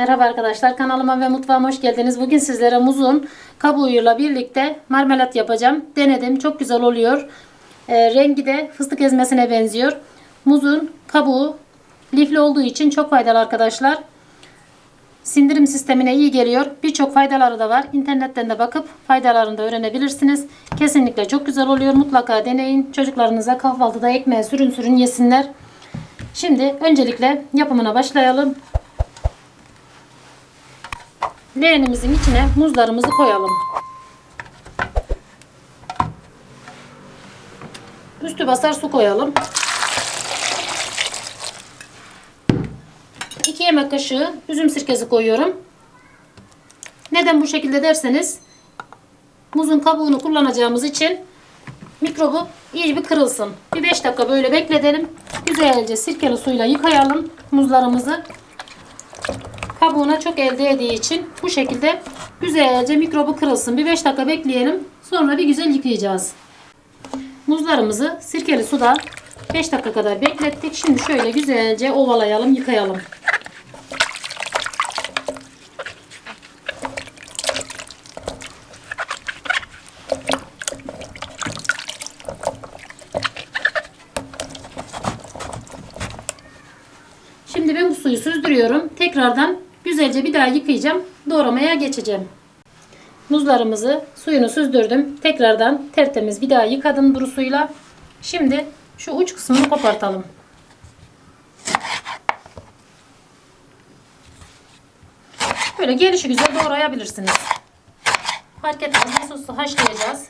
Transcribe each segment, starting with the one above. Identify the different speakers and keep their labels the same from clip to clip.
Speaker 1: Merhaba arkadaşlar kanalıma ve mutfağıma hoş geldiniz. Bugün sizlere muzun kabuğuyla birlikte marmelat yapacağım. Denedim çok güzel oluyor. Ee, rengi de fıstık ezmesine benziyor. Muzun kabuğu lifli olduğu için çok faydalı arkadaşlar. Sindirim sistemine iyi geliyor. Birçok faydaları da var. İnternetten de bakıp faydalarını da öğrenebilirsiniz. Kesinlikle çok güzel oluyor. Mutlaka deneyin. Çocuklarınıza kahvaltıda ekmeğe sürün sürün yesinler. Şimdi öncelikle yapımına başlayalım. Leğenimizin içine muzlarımızı koyalım. Üstü basar su koyalım. 2 yemek kaşığı üzüm sirkesi koyuyorum. Neden bu şekilde derseniz muzun kabuğunu kullanacağımız için mikrobu iyice bir kırılsın. Bir 5 dakika böyle bekletelim. Güzelce sirkeli suyla yıkayalım muzlarımızı. Kabuğuna çok elde ettiği için bu şekilde güzelce mikrobu kırılsın. Bir 5 dakika bekleyelim. Sonra bir güzel yıkayacağız. Muzlarımızı sirkeli suda 5 dakika kadar beklettik. Şimdi şöyle güzelce ovalayalım, yıkayalım. Şimdi ben bu suyu süzdürüyorum. Tekrardan güzelce bir daha yıkayacağım. Doğramaya geçeceğim. Muzlarımızı suyunu süzdürdüm. Tekrardan tertemiz bir daha yıkadım duru suyla. Şimdi şu uç kısmını kopartalım. Böyle gelişi güzel doğrayabilirsiniz. Fark etmez. Sosu haşlayacağız.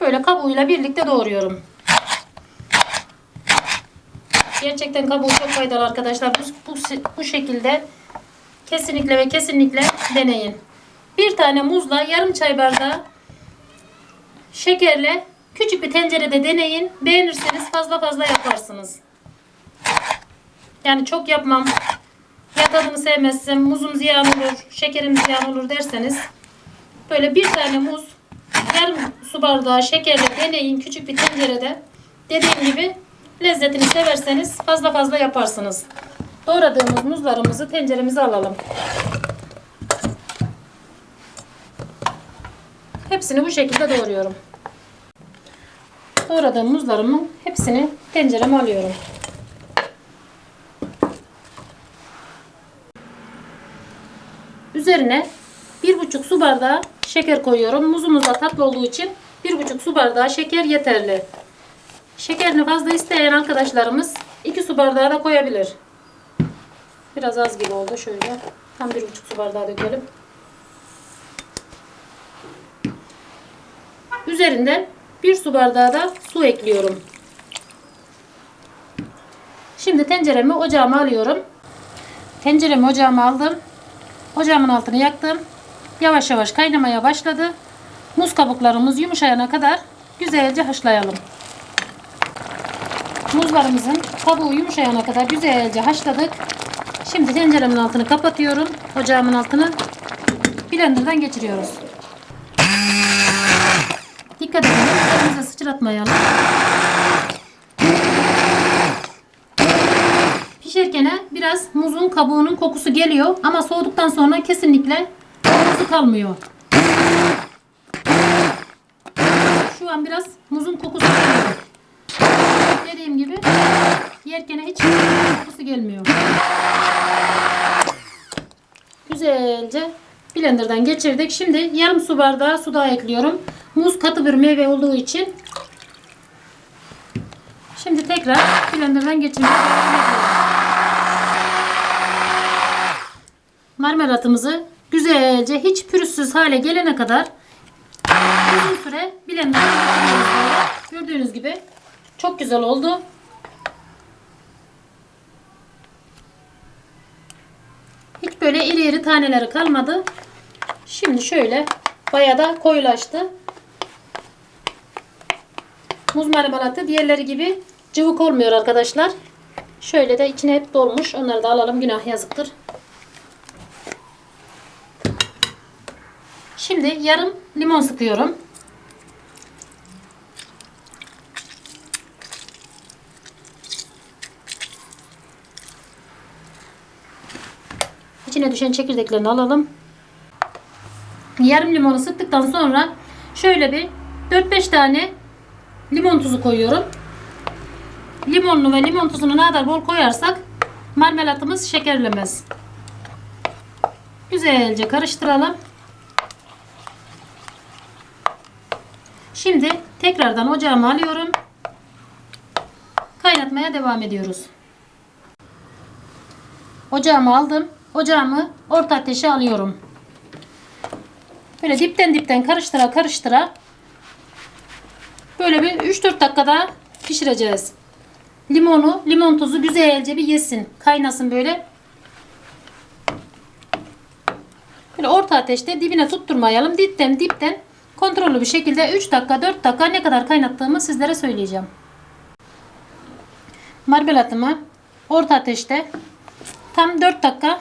Speaker 1: Böyle kabuğuyla birlikte doğruyorum. Gerçekten kabuğu çok faydalı arkadaşlar. Bu, bu, bu şekilde kesinlikle ve kesinlikle deneyin. Bir tane muzla yarım çay bardağı şekerle küçük bir tencerede deneyin. Beğenirseniz fazla fazla yaparsınız. Yani çok yapmam. Ya tadını sevmezsem muzum ziyan olur, şekerim ziyan olur derseniz böyle bir tane muz yarım su bardağı şekerle deneyin küçük bir tencerede. Dediğim gibi Lezzetini severseniz fazla fazla yaparsınız. Doğradığımız muzlarımızı tenceremize alalım. Hepsini bu şekilde doğruyorum. Doğradığım muzlarımın hepsini tencereme alıyorum. Üzerine 1,5 su bardağı şeker koyuyorum. Muzumuz da tatlı olduğu için 1,5 su bardağı şeker yeterli. Şekerini fazla isteyen arkadaşlarımız 2 su bardağı da koyabilir. Biraz az gibi oldu şöyle. Tam 1,5 su bardağı dökelim. Üzerinden 1 su bardağı da su ekliyorum. Şimdi tenceremi ocağıma alıyorum. Tenceremi ocağıma aldım. Ocağımın altını yaktım. Yavaş yavaş kaynamaya başladı. Muz kabuklarımız yumuşayana kadar güzelce haşlayalım. Muzlarımızın kabuğu yumuşayana kadar güzelce haşladık. Şimdi tenceremin altını kapatıyorum. Ocağımın altını blenderdan geçiriyoruz. Dikkat edin. Elimize sıçratmayalım. Pişerken biraz muzun kabuğunun kokusu geliyor ama soğuduktan sonra kesinlikle kokusu kalmıyor. Şu an biraz muzun kokusu geliyor. Yerken hiç kokusu gelmiyor. Güzelce blenderdan geçirdik. Şimdi yarım su bardağı su daha ekliyorum. Muz katı bir meyve olduğu için Şimdi tekrar blenderdan ediyorum. Marmelatımızı güzelce hiç pürüzsüz hale gelene kadar uzun süre blenderdan geçiriyoruz. Gördüğünüz gibi çok güzel oldu. Hiç böyle iri iri taneleri kalmadı. Şimdi şöyle bayağı da koyulaştı. Muz marmelatı diğerleri gibi cıvık olmuyor arkadaşlar. Şöyle de içine hep dolmuş. Onları da alalım. Günah yazıktır. Şimdi yarım limon sıkıyorum. İçine düşen çekirdeklerini alalım. Yarım limonu sıktıktan sonra şöyle bir 4-5 tane limon tuzu koyuyorum. Limonlu ve limon tuzunu ne kadar bol koyarsak marmelatımız şekerlemez. Güzelce karıştıralım. Şimdi tekrardan ocağıma alıyorum. Kaynatmaya devam ediyoruz. Ocağımı aldım. Ocağımı orta ateşe alıyorum. Böyle dipten dipten karıştıra karıştıra böyle bir 3-4 dakikada pişireceğiz. Limonu, limon tuzu güzelce bir yesin. Kaynasın böyle. Böyle orta ateşte dibine tutturmayalım. Dipten dipten kontrollü bir şekilde 3 dakika 4 dakika ne kadar kaynattığımı sizlere söyleyeceğim. Marmelatımı orta ateşte tam 4 dakika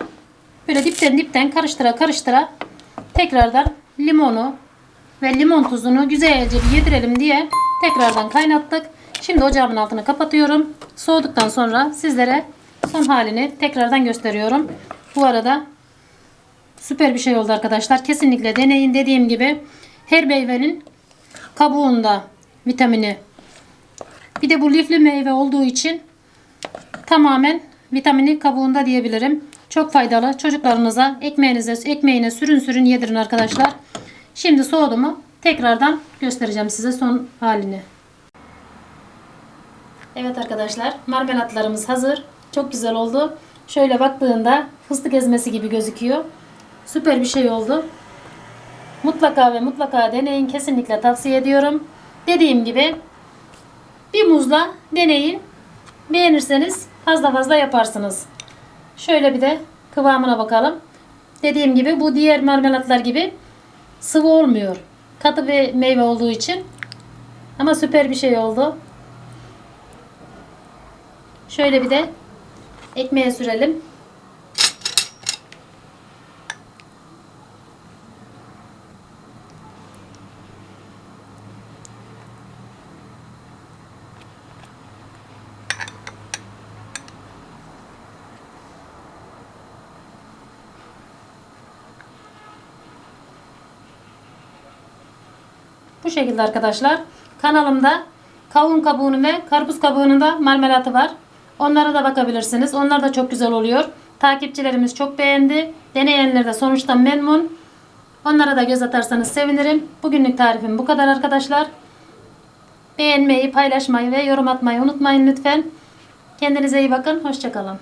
Speaker 1: böyle dipten dipten karıştıra karıştıra tekrardan limonu ve limon tuzunu güzelce bir yedirelim diye tekrardan kaynattık. Şimdi ocağımın altını kapatıyorum. Soğuduktan sonra sizlere son halini tekrardan gösteriyorum. Bu arada süper bir şey oldu arkadaşlar. Kesinlikle deneyin. Dediğim gibi her meyvenin kabuğunda vitamini. Bir de bu lifli meyve olduğu için tamamen vitamini kabuğunda diyebilirim. Çok faydalı. Çocuklarınıza ekmeğinize, ekmeğine sürün sürün yedirin arkadaşlar. Şimdi soğudu mu tekrardan göstereceğim size son halini. Evet arkadaşlar marmelatlarımız hazır. Çok güzel oldu. Şöyle baktığında fıstık ezmesi gibi gözüküyor. Süper bir şey oldu. Mutlaka ve mutlaka deneyin. Kesinlikle tavsiye ediyorum. Dediğim gibi bir muzla deneyin. Beğenirseniz fazla fazla yaparsınız. Şöyle bir de kıvamına bakalım. Dediğim gibi bu diğer marmelatlar gibi sıvı olmuyor. Katı bir meyve olduğu için. Ama süper bir şey oldu. Şöyle bir de ekmeğe sürelim. Bu şekilde arkadaşlar. Kanalımda kavun kabuğunun ve karpuz kabuğunun da marmelatı var. Onlara da bakabilirsiniz. Onlar da çok güzel oluyor. Takipçilerimiz çok beğendi. Deneyenler de sonuçta memnun. Onlara da göz atarsanız sevinirim. Bugünlük tarifim bu kadar arkadaşlar. Beğenmeyi, paylaşmayı ve yorum atmayı unutmayın lütfen. Kendinize iyi bakın. Hoşçakalın.